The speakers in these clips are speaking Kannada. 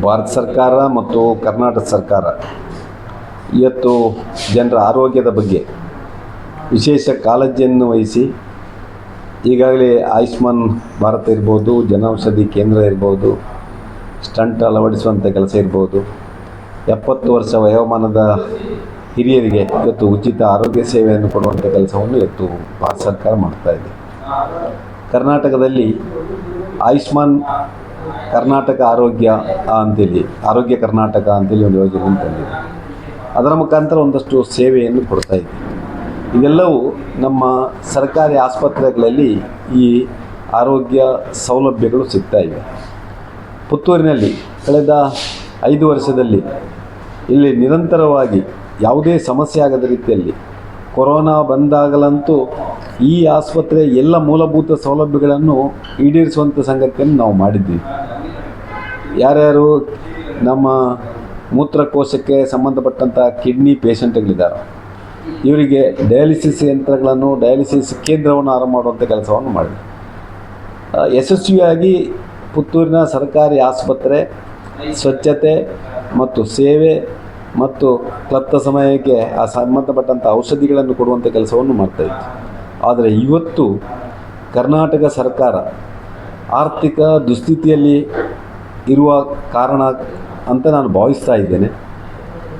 ಭಾರತ ಸರ್ಕಾರ ಮತ್ತು ಕರ್ನಾಟಕ ಸರ್ಕಾರ ಇವತ್ತು ಜನರ ಆರೋಗ್ಯದ ಬಗ್ಗೆ ವಿಶೇಷ ಕಾಳಜಿಯನ್ನು ವಹಿಸಿ ಈಗಾಗಲೇ ಆಯುಷ್ಮಾನ್ ಭಾರತ ಇರ್ಬೋದು, ಜನೌಷಧಿ ಕೇಂದ್ರ ಇರ್ಬೋದು, ಸ್ಟಂಟ್ ಅಳವಡಿಸುವಂಥ ಕೆಲಸ ಇರ್ಬೋದು. ಎಪ್ಪತ್ತು ವರ್ಷ ವಯೋಮಾನದ ಹಿರಿಯರಿಗೆ ಇವತ್ತು ಉಚಿತ ಆರೋಗ್ಯ ಸೇವೆಯನ್ನು ಕೊಡುವಂಥ ಕೆಲಸವನ್ನು ಇವತ್ತು ಭಾರತ ಸರ್ಕಾರ ಮಾಡ್ತಾ ಇದೆ. ಕರ್ನಾಟಕದಲ್ಲಿ ಆಯುಷ್ಮಾನ್ ಕರ್ನಾಟಕ ಆರೋಗ್ಯ ಅಂತೇಳಿ, ಆರೋಗ್ಯ ಕರ್ನಾಟಕ ಅಂತೇಳಿ ಒಂದು ಯೋಜನೆ ತಂದಿದೆ ಅದರ ಮುಖಾಂತರ ಒಂದಷ್ಟು ಸೇವೆಯನ್ನು ಕೊಡ್ತಾ ಇದೆ ಇದೆಲ್ಲವೂ ನಮ್ಮ ಸರ್ಕಾರಿ ಆಸ್ಪತ್ರೆಗಳಲ್ಲಿ ಈ ಆರೋಗ್ಯ ಸೌಲಭ್ಯಗಳು ಸಿಗ್ತಾ ಇವೆ. ಪುತ್ತೂರಿನಲ್ಲಿ ಕಳೆದ ಐದು ವರ್ಷದಲ್ಲಿ ಇಲ್ಲಿ ನಿರಂತರವಾಗಿ ಯಾವುದೇ ಸಮಸ್ಯೆ ಆಗದ ರೀತಿಯಲ್ಲಿ ಕೊರೋನಾ ಬಂದಾಗಲಂತೂ ಈ ಆಸ್ಪತ್ರೆ ಎಲ್ಲ ಮೂಲಭೂತ ಸೌಲಭ್ಯಗಳನ್ನು ಈಡೇರಿಸುವಂಥ ಸಂಗತಿಯನ್ನು ನಾವು ಮಾಡಿದ್ದೀವಿ ಯಾರ್ಯಾರು ನಮ್ಮ ಮೂತ್ರಕೋಶಕ್ಕೆ ಸಂಬಂಧಪಟ್ಟಂಥ ಕಿಡ್ನಿ ಪೇಷಂಟ್ಗಳಿದ್ದಾರೆ, ಇವರಿಗೆ ಡಯಾಲಿಸಿಸ್ ಯಂತ್ರಗಳನ್ನು, ಡಯಾಲಿಸಿಸ್ ಕೇಂದ್ರವನ್ನು ಆರಂಭ ಮಾಡುವಂಥ ಕೆಲಸವನ್ನು ಮಾಡಿದೆ ಯಶಸ್ವಿಯಾಗಿ ಪುತ್ತೂರಿನ ಸರ್ಕಾರಿ ಆಸ್ಪತ್ರೆ, ಸ್ವಚ್ಛತೆ ಮತ್ತು ಸೇವೆ ಮತ್ತು ಕ್ಲಪ್ತ ಸಮಯಕ್ಕೆ ಆ ಸಂಬಂಧಪಟ್ಟಂಥ ಔಷಧಿಗಳನ್ನು ಕೊಡುವಂಥ ಕೆಲಸವನ್ನು ಮಾಡ್ತಾಯಿತ್ತು ಆದರೆ ಇವತ್ತು ಕರ್ನಾಟಕ ಸರ್ಕಾರ ಆರ್ಥಿಕ ದುಸ್ಥಿತಿಯಲ್ಲಿ ಇರುವ ಕಾರಣ ಅಂತ ನಾನು ಭಾವಿಸ್ತಾ ಇದ್ದೇನೆ.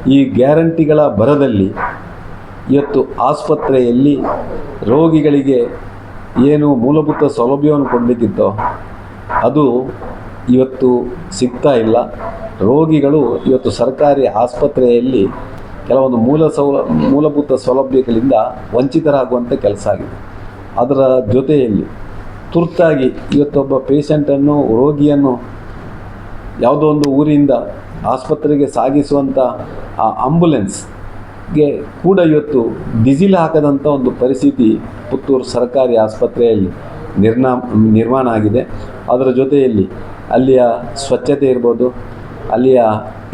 ಈ ಗ್ಯಾರಂಟಿಗಳ ಬರದಲ್ಲಿ ಇವತ್ತು ಆಸ್ಪತ್ರೆಯಲ್ಲಿ ರೋಗಿಗಳಿಗೆ ಏನು ಮೂಲಭೂತ ಸೌಲಭ್ಯವನ್ನು ಕೊಡಬೇಕಿತ್ತೋ ಅದು ಇವತ್ತು ಸಿಗ್ತಾ ಇಲ್ಲ. ರೋಗಿಗಳು ಇವತ್ತು ಸರ್ಕಾರಿ ಆಸ್ಪತ್ರೆಯಲ್ಲಿ ಕೆಲವೊಂದು ಮೂಲ ಸೌ ಮೂಲಭೂತ ಸೌಲಭ್ಯಗಳಿಂದ ವಂಚಿತರಾಗುವಂಥ ಕೆಲಸ ಆಗಿದೆ. ಅದರ ಜೊತೆಯಲ್ಲಿ ತುರ್ತಾಗಿ ಇವತ್ತೊಬ್ಬ ಪೇಷಂಟನ್ನು ರೋಗಿಯನ್ನು ಯಾವುದೋ ಒಂದು ಊರಿಂದ ಆಸ್ಪತ್ರೆಗೆ ಸಾಗಿಸುವಂಥ ಆ ಆಂಬುಲೆನ್ಸ್ಗೆ ಕೂಡ ಇವತ್ತು ಡಿಸಿಲ್ ಹಾಕದಂಥ ಒಂದು ಪರಿಸ್ಥಿತಿ ಪುತ್ತೂರು ಸರ್ಕಾರಿ ಆಸ್ಪತ್ರೆಯಲ್ಲಿ ನಿರ್ನಾ ನಿರ್ಮಾಣ ಆಗಿದೆ. ಅದರ ಜೊತೆಯಲ್ಲಿ ಅಲ್ಲಿಯ ಸ್ವಚ್ಛತೆ ಇರ್ಬೋದು ಅಲ್ಲಿಯ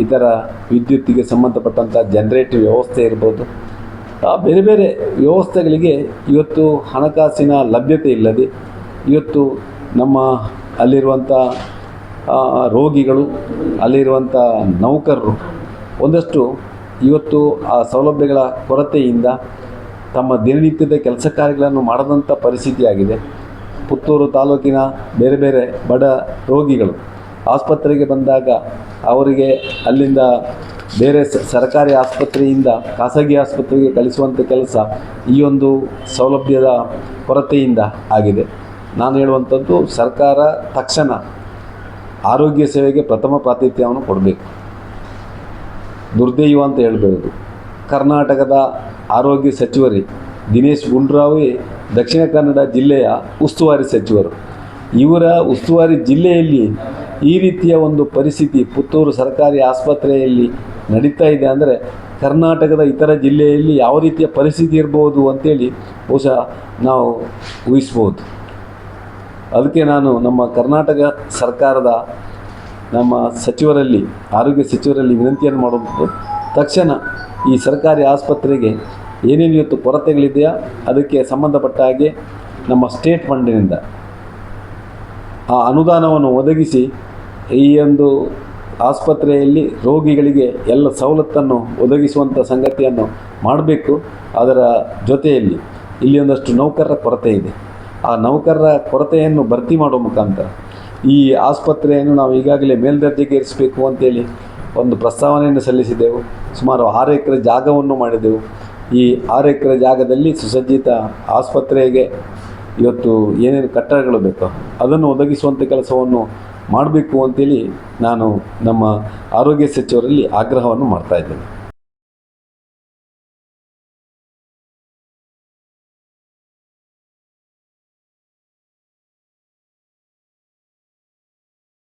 ಇತರ ವಿದ್ಯುತ್ತಿಗೆ ಸಂಬಂಧಪಟ್ಟಂಥ ಜನ್ರೇಟಿವ್ ವ್ಯವಸ್ಥೆ ಇರ್ಬೋದು. ಆ ಬೇರೆ ಬೇರೆ ವ್ಯವಸ್ಥೆಗಳಿಗೆ ಇವತ್ತು ಹಣಕಾಸಿನ ಲಭ್ಯತೆ ಇಲ್ಲದೆ ಇವತ್ತು ನಮ್ಮ ಅಲ್ಲಿರುವಂಥ ರೋಗಿಗಳು ಅಲ್ಲಿರುವಂಥ ನೌಕರರು ಒಂದಷ್ಟು ಇವತ್ತು ಆ ಸೌಲಭ್ಯಗಳ ಕೊರತೆಯಿಂದ ತಮ್ಮ ದಿನನಿತ್ಯದ ಕೆಲಸ ಕಾರ್ಯಗಳನ್ನು ಮಾಡದಂಥ ಪರಿಸ್ಥಿತಿಯಾಗಿದೆ ಪುತ್ತೂರು ತಾಲೂಕಿನ ಬೇರೆ ಬೇರೆ ಬಡ ರೋಗಿಗಳು ಆಸ್ಪತ್ರೆಗೆ ಬಂದಾಗ ಅವರಿಗೆ ಅಲ್ಲಿಂದ ಬೇರೆ ಸರ್ಕಾರಿ ಆಸ್ಪತ್ರೆಯಿಂದ ಖಾಸಗಿ ಆಸ್ಪತ್ರೆಗೆ ಕಳಿಸುವಂಥ ಕೆಲಸ ಈ ಒಂದು ಸೌಲಭ್ಯದ ಕೊರತೆಯಿಂದ ಆಗಿದೆ. ನಾನು ಹೇಳುವಂಥದ್ದು ಸರ್ಕಾರ ತಕ್ಷಣ ಆರೋಗ್ಯ ಸೇವೆಗೆ ಪ್ರಥಮ ಪ್ರಾತಿಥ್ಯವನ್ನು ಕೊಡಬೇಕು. ದುರ್ದೈವ ಅಂತ ಹೇಳ್ಬೋದು. ಕರ್ನಾಟಕದ ಆರೋಗ್ಯ ಸಚಿವರಿ ದಿನೇಶ್ ಗುಂಡೂರಾವೇ ದಕ್ಷಿಣ ಕನ್ನಡ ಜಿಲ್ಲೆಯ ಉಸ್ತುವಾರಿ ಸಚಿವರು. ಇವರ ಉಸ್ತುವಾರಿ ಜಿಲ್ಲೆಯಲ್ಲಿ ಈ ರೀತಿಯ ಒಂದು ಪರಿಸ್ಥಿತಿ ಪುತ್ತೂರು ಸರ್ಕಾರಿ ಆಸ್ಪತ್ರೆಯಲ್ಲಿ ನಡೀತಾ ಇದೆ ಅಂದರೆ ಕರ್ನಾಟಕದ ಇತರ ಜಿಲ್ಲೆಯಲ್ಲಿ ಯಾವ ರೀತಿಯ ಪರಿಸ್ಥಿತಿ ಇರ್ಬೋದು ಅಂತೇಳಿ ಬಹುಶಃ ನಾವು ಊಹಿಸ್ಬೋದು. ಅದಕ್ಕೆ ನಾನು ನಮ್ಮ ಕರ್ನಾಟಕ ಸರ್ಕಾರದ ನಮ್ಮ ಸಚಿವರಲ್ಲಿ, ಆರೋಗ್ಯ ಸಚಿವರಲ್ಲಿ ವಿನಂತಿಯನ್ನು ಮಾಡುವುದು, ತಕ್ಷಣ ಈ ಸರ್ಕಾರಿ ಆಸ್ಪತ್ರೆಗೆ ಏನೇನು ಇವತ್ತು ಕೊರತೆಗಳಿದೆಯಾ ಅದಕ್ಕೆ ಸಂಬಂಧಪಟ್ಟ ಹಾಗೆ ನಮ್ಮ ಸ್ಟೇಟ್ ಫಂಡಿನಿಂದ ಆ ಅನುದಾನವನ್ನು ಒದಗಿಸಿ ಈ ಒಂದು ಆಸ್ಪತ್ರೆಯಲ್ಲಿ ರೋಗಿಗಳಿಗೆ ಎಲ್ಲ ಸವಲತ್ತನ್ನು ಒದಗಿಸುವಂಥ ಸಂಗತಿಯನ್ನು ಮಾಡಬೇಕು. ಅದರ ಜೊತೆಯಲ್ಲಿ ಇಲ್ಲಿ ಒಂದಷ್ಟು ನೌಕರರ ಕೊರತೆ ಇದೆ. ಆ ನೌಕರರ ಕೊರತೆಯನ್ನು ಭರ್ತಿ ಮಾಡುವ ಮುಖಾಂತರ ಈ ಆಸ್ಪತ್ರೆಯನ್ನು ನಾವು ಈಗಾಗಲೇ ಮೇಲ್ದರ್ಜೆಗೇರಿಸಬೇಕು ಅಂತೇಳಿ ಒಂದು ಪ್ರಸ್ತಾವನೆಯನ್ನು ಸಲ್ಲಿಸಿದೆವು. ಸುಮಾರು ಆರು ಎಕರೆ ಜಾಗವನ್ನು ಮಾಡಿದೆವು. ಈ ಆರು ಎಕರೆ ಜಾಗದಲ್ಲಿ ಸುಸಜ್ಜಿತ ಆಸ್ಪತ್ರೆಗೆ ಇವತ್ತು ಏನೇನು ಕಟ್ಟಡಗಳು ಬೇಕೋ ಅದನ್ನು ಒದಗಿಸುವಂಥ ಕೆಲಸವನ್ನು ಮಾಡಬೇಕು ಅಂತೇಳಿ ನಾನು ನಮ್ಮ ಆರೋಗ್ಯ ಸಚಿವರಲ್ಲಿ ಆಗ್ರಹವನ್ನು ಮಾಡ್ತಾ ಇದ್ದೇನೆ.